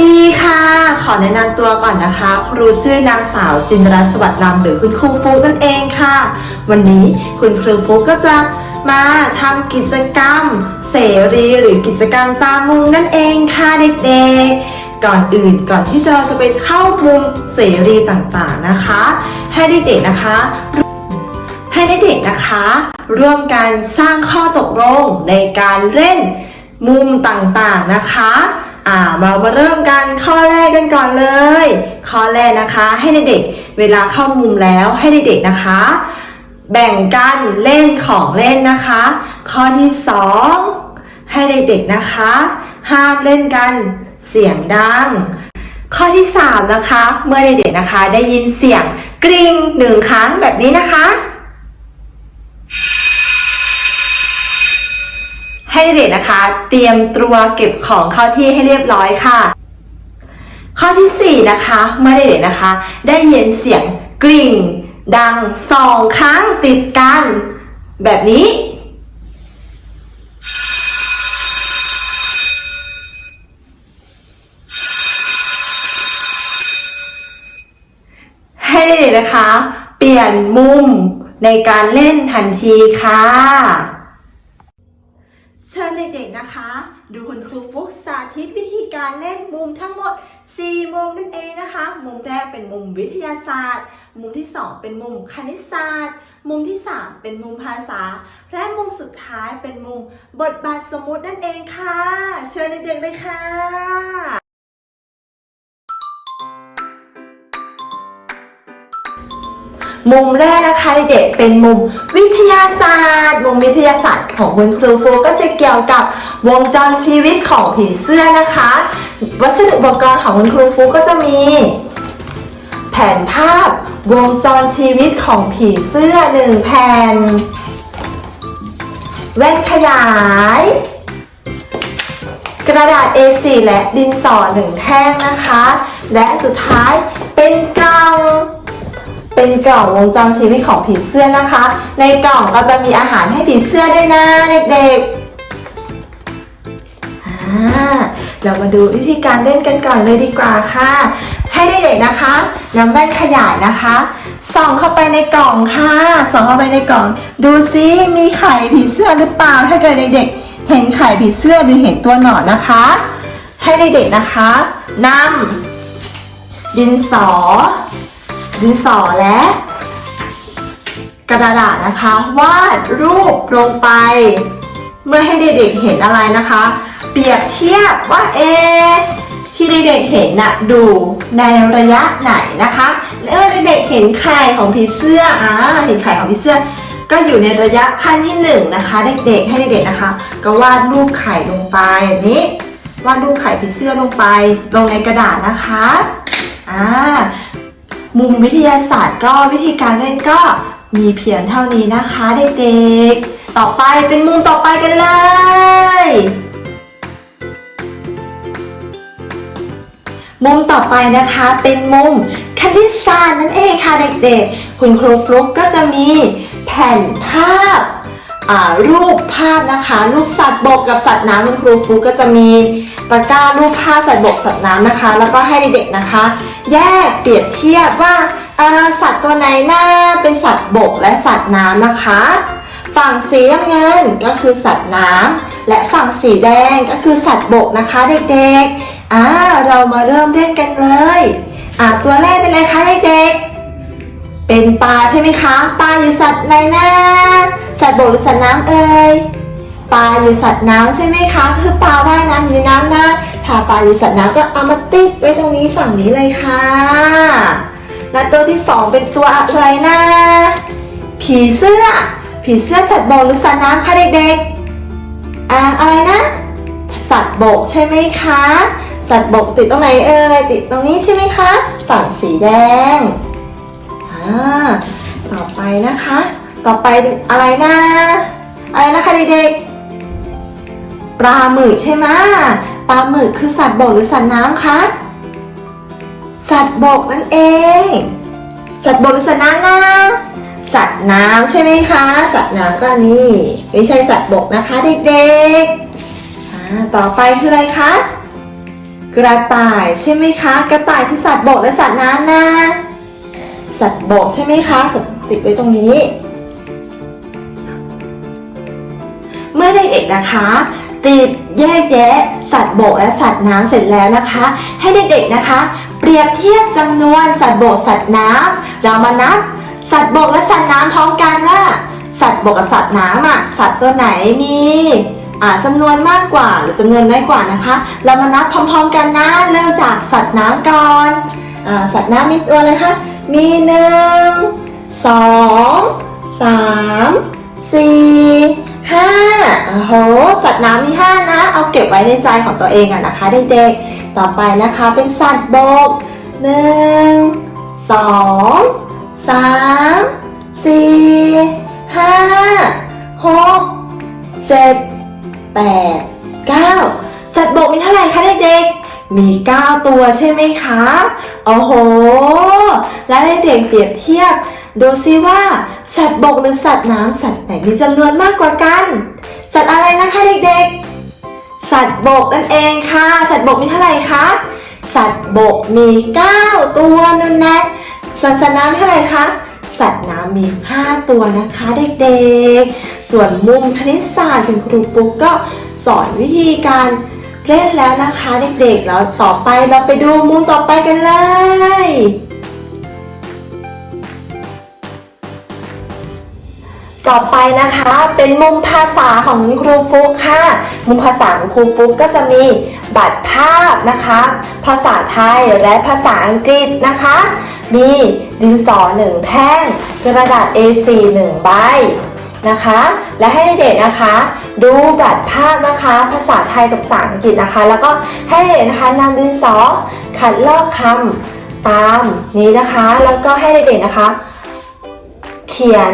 ดีค่ะ ขอแนะนำตัวก่อนนะคะ ครูชื่อนางสาวจินรัสวัสดิ์ลำหรือคุณครูฟุกนั่นเองค่ะ วันนี้คุณครูฟุกก็จะมาทำกิจกรรม เสรีหรือกิจกรรมตามมุมนั่นเองค่ะเด็กๆ ก่อนอื่นก่อนที่เราจะไปเข้ามุมเสรีต่างๆนะคะ ให้เด็กๆนะคะ ให้เด็กๆนะคะ ร่วมกันสร้างข้อตกลงในการเล่นมุมต่างๆนะคะ อ่าเรามาเริ่มกันข้อแรกกันก่อนเลย ข้อแรกนะคะ ให้เด็กๆเวลาเข้ามุมแล้วให้เด็กๆนะคะ แบ่งกันเล่นของเล่นนะคะ ข้อที่สองให้เด็กๆนะคะ ห้ามเล่นกันเสียงดัง ข้อที่สามนะคะ เมื่อเด็กๆนะคะ ได้ยินเสียงกริ๊งหนึ่งครั้งแบบนี้นะคะ ให้เด็กนะคะ เตรียมตัวเก็บของเข้าที่ให้เรียบร้อยค่ะ ข้อที่ 4 นะคะ เมื่อเด็กๆนะคะ ได้ยินเสียงกริ่ง ดังสองครั้งติดกัน แบบนี้ให้เด็กๆนะคะ เปลี่ยนมุมในการเล่นทันทีค่ะ ชิญเด็กๆนะคะ ดูคุณครูฟุกสาธิตวิธีการเล่นมุมทั้งหมด 4 มุมนั่นเองนะคะ มุมแรกเป็นมุมวิทยาศาสตร์ มุมที่ 2 เป็นมุมคณิตศาสตร์ มุมที่ 3 เป็นมุมภาษา และมุมสุดท้ายเป็นมุมบทบาทสมมุตินั่นเองค่ะ เชิญเด็กๆเลยค่ะ มุมแรกนะคะเด็กเป็นมุมวิทยาศาสตร์มุมวิทยาศาสตร์ของคุณครูฟูก็จะเกี่ยวกับวงจรชีวิตของผีเสื้อนะคะ วัสดุอุปกรณ์ของคุณครูฟูก็จะมี แผ่นภาพวงจรชีวิตของผีเสื้อหนึ่งแผ่น แว่นขยาย กระดาษ A4 และดินสอหนึ่งแท่งนะคะ และสุดท้ายเป็นกล่อง เป็นกล่องวงจรชีวิตของผีเสื้อนะคะ ในกล่องก็จะมีอาหารให้ผีเสื้อด้วยนะเด็กๆ เรามาดูวิธีการเล่นกันก่อนเลยดีกว่าค่ะ ให้เด็กๆนะคะนำแว่นขยายนะคะ ส่องเข้าไปในกล่องค่ะ ส่องเข้าไปในกล่อง ดูซิมีไข่ผีเสื้อหรือเปล่า ถ้าเกิดเด็กๆ เห็นไข่ผีเสื้อหรือเห็นตัวหนอนนะคะ ให้เด็กๆนะคะนำดินสอ ดินสอและ กระดาษนะคะ วาดรูปลงไป เมื่อให้เด็กๆเห็นอะไรนะคะ เปรียบเทียบว่าเอที่เด็กๆเห็นน่ะดูในระยะไหนนะคะเออเด็กๆเห็นไข่ของผีเสื้ออ่าเห็นไข่ของผีเสื้อ ก็อยู่ในระยะขั้นที่หนึ่งนะคะเด็กๆให้เด็กๆนะคะ ก็วาดรูปไข่ลงไปแบบนี้วาดรูปไข่ผีเสื้อลงไป ลงในกระดาษนะคะอ่า มุมวิทยาศาสตร์ก็วิธีการเล่นก็มีเพียงเท่านี้นะคะเด็กๆ ต่อไปเป็นมุมต่อไปกันเลย มุมต่อไปนะคะเป็นมุมคณิตศาสตร์นั่นเองค่ะเด็กๆ คุณครูฟลุกก็จะมีแผ่นภาพรูปภาพนะคะรูปสัตว์บกกับสัตว์น้ำคุณครูฟลุกก็จะมีตะกร้ารูปภาพสัตว์บกสัตว์น้ำนะคะ แล้วก็ให้เด็กๆนะคะ แยกเปรียบเทียบว่าสัตว์ตัวไหนน่าเป็นสัตว์บกและสัตว์น้ำนะคะ ฝั่งสีน้ำเงินก็คือสัตว์น้ำและฝั่งสีแดงก็คือสัตว์บกนะคะเด็กๆอ่าเรามาเริ่มเล่นกันเลยอ่าตัวแรกเป็นอะไรคะเด็กๆ เป็นปลาใช่ไหมคะ ปลาอยู่สัตว์ไหนนะสัตว์บกหรือสัตว์น้ำเอ่ยปลาอยู่สัตว์น้ำใช่ไหมคะ คือปลาว่ายน้ำอยู่ในน้ำนะ ถ้าปลาอยู่สัตว์น้ำก็เอามาติดไว้ตรงนี้ฝั่งนี้เลยค่ะและตัวที่สองเป็นตัวอะไรนะ ผีเสื้อ ผีเสื้อสัตว์บกหรือสัตว์น้ำคะเด็กๆอ่าอะไรนะ สัตว์บกใช่ไหมคะ สัตว์บกติดตรงไหนเอ่ยติดตรงนี้ใช่ไหมคะ ฝั่งสีแดงอ่าต่อไปนะคะ ต่อไปอะไรนะ อะไรนะคะเด็กๆปลาหมึกใช่ไหม ปลาหมึกคือสัตว์บกหรือสัตว์น้ำคะ สัตว์บกนั่นเอง สัตว์บกหรือสัตว์น้ำนะสัตว์น้ำใช่ไหมคะ สัตว์น้ำก็นี่ไม่ใช่สัตว์บกนะคะ เด็กๆต่อไปคืออะไรคะ กระต่ายใช่ไหมคะ กระต่ายคือสัตว์บกและสัตว์น้ำนะสัตว์บกใช่ไหมคะสัตว์ติดไว้ตรงนี้ เมื่อเด็กๆนะคะ ติดแยกแยะ สัตว์บกและสัตว์น้ำเสร็จแล้วนะคะ ให้เด็กๆนะคะ เปรียบเทียบจำนวนสัตว์บกสัตว์น้ำเรามานับสัตว์บกและสัตว์น้ำพร้อมกันว่าสัตว์บกกับสัตว์น้ำอะสัตว์ตัวไหนมีอ่าจำนวนมากกว่าหรือจำนวนน้อยกว่านะคะ เรามานับพร้อมๆกันนะเริ่มจากสัตว์น้ำก่อนอ่าสัตว์น้ำมีตัวอะไรคะมีหนึ่งสองสามสี่ โห สัตว์น้ำมีห้านะ เอาเก็บไว้ในใจของตัวเองอะนะคะเด็กๆ ต่อไปนะคะเป็นสัตว์บกหนึ่งสองสามสี่ห้าหกเจ็ดแปดเก้าสัตว์บกมีเท่าไหร่คะเด็กๆ มี 9 ตัวใช่ไหมคะ โอ้โห และเด็กๆเปรียบเทียบ ดูซิว่า สัตว์บกหรือสัตว์น้ำสัตว์ไหนมีจำนวนมากกว่ากัน สัตว์อะไรนะคะเด็กๆ สัตว์บกนั่นเองค่ะ สัตว์บกมีเท่าไหร่คะ สัตว์บกมี 9 ตัวนั่นแนะสัตว์น้ำเท่าไหร่คะ สัตว์น้ำมี 5 ตัวนะคะเด็กๆ ส่วนมุมคณิตศาสตร์คุณครูปุ๊กก็สอนวิธีการเล่นแล้วนะคะเด็กๆ แล้วต่อไปเราไปดูมุมต่อไปกันเลย ต่อไปนะคะเป็นมุมภาษาของครูฟุกค่ะ มุมภาษาของครูฟุกก็จะมีบัตรภาพนะคะ ภาษาไทยและภาษาอังกฤษนะคะ มีดินสอหนึ่งแท่งกระดาษ A4 หนึ่งใบนะคะ และให้เด็กนะคะ ดูบัตรภาพนะคะ ภาษาไทยกับภาษาอังกฤษนะคะ แล้วก็ให้เด็กนะคะนำดินสอขัดลอกคำตามนี้นะคะ แล้วก็ให้เด็กๆนะคะ เขียน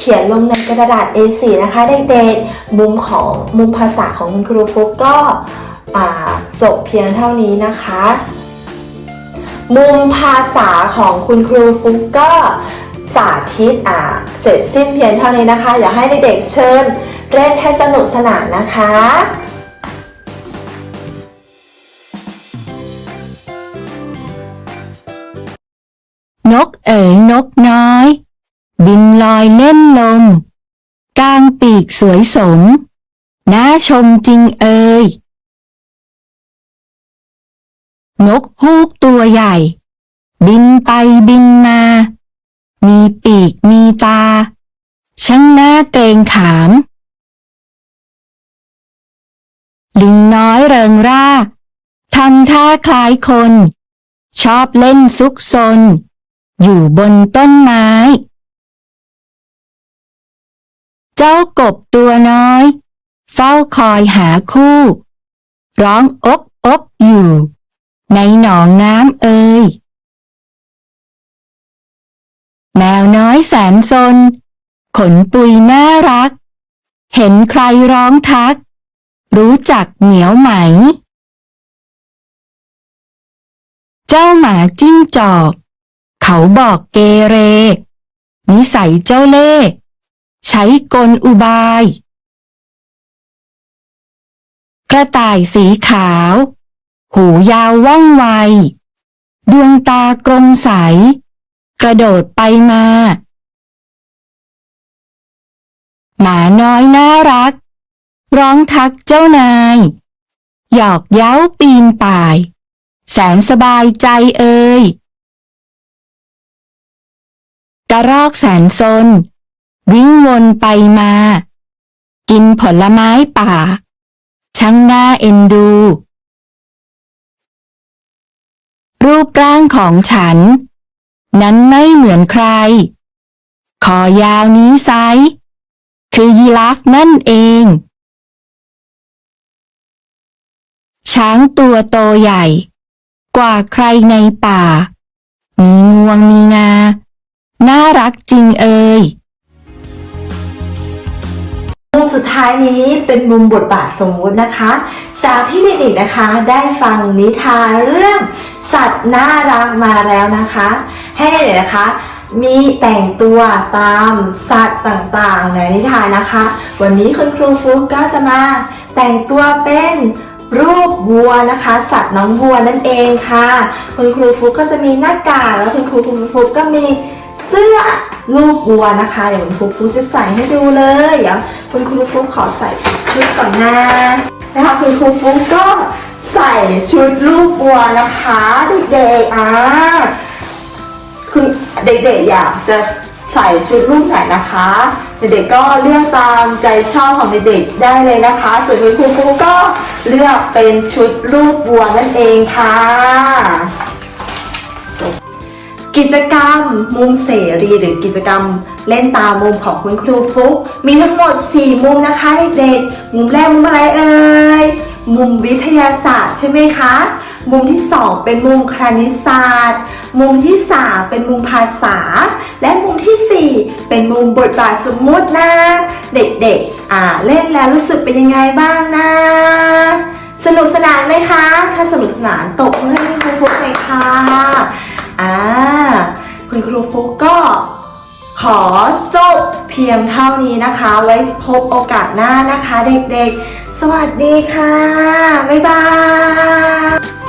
เขียนลงในกระดาษ A4 นะคะเด็กๆมุมของมุมภาษาของคุณครูฟุกก็จบเพียงเท่านี้นะคะ มุมภาษาของคุณครูฟุกก็สาธิตอ่าเสร็จสิ้นเพียงเท่านี้นะคะอย่าให้เด็กๆเชิญเล่นให้สนุกสนานนะคะนกเอ๋ยนกน้อย บินลอยเล่นลม กลางปีกสวยสม น่าชมจริงเอ่ย นกฮูกตัวใหญ่ บินไปบินมา มีปีกมีตา ช่างน่าเกรงขาม ลิงน้อยเริงร่าทำท่าคล้ายคน ชอบเล่นซุกซน อยู่บนต้นไม้ เจ้ากบตัวน้อย เฝ้าคอยหาคู่ ร้องอบอบอยู่ ในหนองน้ำเอ่ยแมวน้อยแสนซน ขนปุยน่ารัก เห็นใครร้องทัก รู้จักเหมียวไหม เจ้าหมาจิ้งจอก เขาบอกเกเร นิสัยเจ้าเล่ ใช้กลอุบาย กระต่ายสีขาว หูยาวว่องไว ดวงตากลมใส กระโดดไปมา หมาน้อยน่ารัก ร้องทักเจ้านาย หยอกเย้าปีนป่าย แสนสบายใจเอ่ยกระรอกแสนซน วิ่งวนไปมา กินผลไม้ป่า ช่างน่าเอ็นดู รูปร่างของฉัน นั้นไม่เหมือนใคร คอยาวนี้ไซคือยีราฟนั่นเอง ช้างตัวโตใหญ่ กว่าใครในป่า มีงวงมีงา น่ารักจริงเอ่ย มุมสุดท้ายนี้เป็นมุมบทบาทสมมุตินะคะ จากที่เด็กๆนะคะได้ฟังนิทานเรื่องสัตว์น่ารักมาแล้วนะคะ ให้เด็กๆนะคะ มีแต่งตัวตามสัตว์ต่างๆในนิทานนะคะ วันนี้คุณครูฟุ๊กก็จะมาแต่งตัวเป็นรูปวัวนะคะ สัตว์น้องวัวนั่นเองค่ะ คุณครูฟลุกก็จะมีหน้ากากแล้วคุณครูคุณฟลุกก็มีเสื้อ รูปวัวนะคะเดี๋ยวคุณครูฟลุกจะใส่ให้ดูเลยเดี๋ยวคุณครูฟลุกขอใส่ชุดก่อนนะนะคะคุณครูฟลุกก็ใส่ชุดรูปวัวนะคะเด็กๆอ่าคุณเด็กๆอยากจะใส่ชุดรูปไหนนะคะ เด็กๆก็เลือกตามใจชอบของเด็กๆได้เลยนะคะ ส่วนคุณครูครูก็เลือกเป็นชุดรูปวัวนั่นเองค่ะจบ กิจกรรมมุมเสรีหรือกิจกรรมเล่นตามมุมของคุณครูฟุก มีทั้งหมด 4 มุมนะคะเด็กๆมุมแรกมุมอะไรเอ่ยมุมวิทยาศาสตร์ใช่ไหมคะ มุมที่ 2 เป็นมุมคณิตศาสตร์ มุมที่ 3 เป็นมุมภาษา และมุมทีสี่4 เป็นมุมบทบาทสมมุตินะ เด็กๆอ่าเล่นแล้วรู้สึกเป็นยังไงบ้างนะ สนุกสนานไหมคะ ถ้าสนุกสนานตบมือให้คุณครูฟุกเลยค่ะอ่า คุณครูฟุกก็ขอจบเพียงเท่านี้นะคะ ไว้พบโอกาสหน้านะคะ เด็กๆ สวัสดีค่ะ บ๊ายบาย